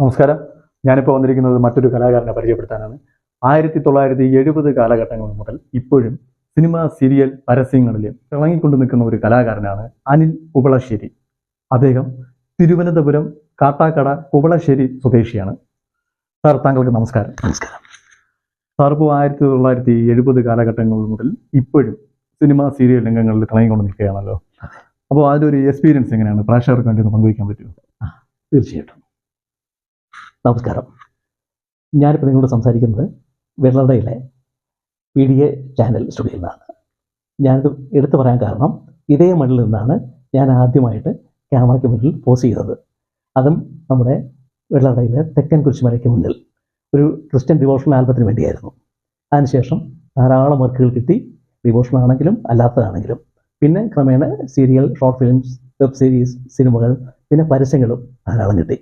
നമസ്കാരം. ഞാനിപ്പോൾ വന്നിരിക്കുന്നത് മറ്റൊരു കലാകാരനെ പരിചയപ്പെടുത്താനാണ്. ആയിരത്തി തൊള്ളായിരത്തി എഴുപത് കാലഘട്ടങ്ങൾ മുതൽ ഇപ്പോഴും സിനിമ സീരിയൽ പരസ്യങ്ങളിൽ തിളങ്ങിക്കൊണ്ട് നിൽക്കുന്ന ഒരു കലാകാരനാണ് അനിൽ കുവളശ്ശേരി. അദ്ദേഹം തിരുവനന്തപുരം കാട്ടാക്കട കുവളശ്ശേരി സ്വദേശിയാണ്. സാർ താങ്കൾക്ക് നമസ്കാരം. നമസ്കാരം. സാർ ഇപ്പോൾ ആയിരത്തി തൊള്ളായിരത്തി എഴുപത് കാലഘട്ടങ്ങൾ മുതൽ ഇപ്പോഴും സിനിമ സീരിയൽ രംഗങ്ങളിൽ തിളങ്ങിക്കൊണ്ട് നിൽക്കുകയാണല്ലോ. അപ്പോൾ അതിന്റെ ഒരു എക്സ്പീരിയൻസ് എങ്ങനെയാണ്? പ്രേക്ഷകർക്ക് വേണ്ടി ഒന്ന് പങ്കുവയ്ക്കാൻ പറ്റുമോ? തീർച്ചയായിട്ടും. നമസ്കാരം. ഞാനിപ്പോൾ നിങ്ങളോട് സംസാരിക്കുന്നത് വെള്ളടയിലെ പി ഡി എ ചാനൽ സ്റ്റുഡിയോയിൽ നിന്നാണ്. ഞാനിത് എടുത്തു പറയാൻ കാരണം ഇതേ മണ്ണിൽ നിന്നാണ് ഞാൻ ആദ്യമായിട്ട് ക്യാമറയ്ക്ക് മുന്നിൽ പോസ് ചെയ്തത്. അതും നമ്മുടെ വെള്ളടയിലെ തെക്കൻ കുരിശുമലയ്ക്ക് മുന്നിൽ. ഒരു ക്രിസ്ത്യൻ ഡിവോഷണൽ ആൽബത്തിന് വേണ്ടിയായിരുന്നു. അതിനുശേഷം ധാരാളം വർക്കുകൾ കിട്ടി. ഡിവോഷണൽ ആണെങ്കിലും അല്ലാത്തതാണെങ്കിലും. പിന്നെ ക്രമേണ serial short films web series സിനിമകൾ പിന്നെ പരസ്യങ്ങളും ധാരാളം കിട്ടി.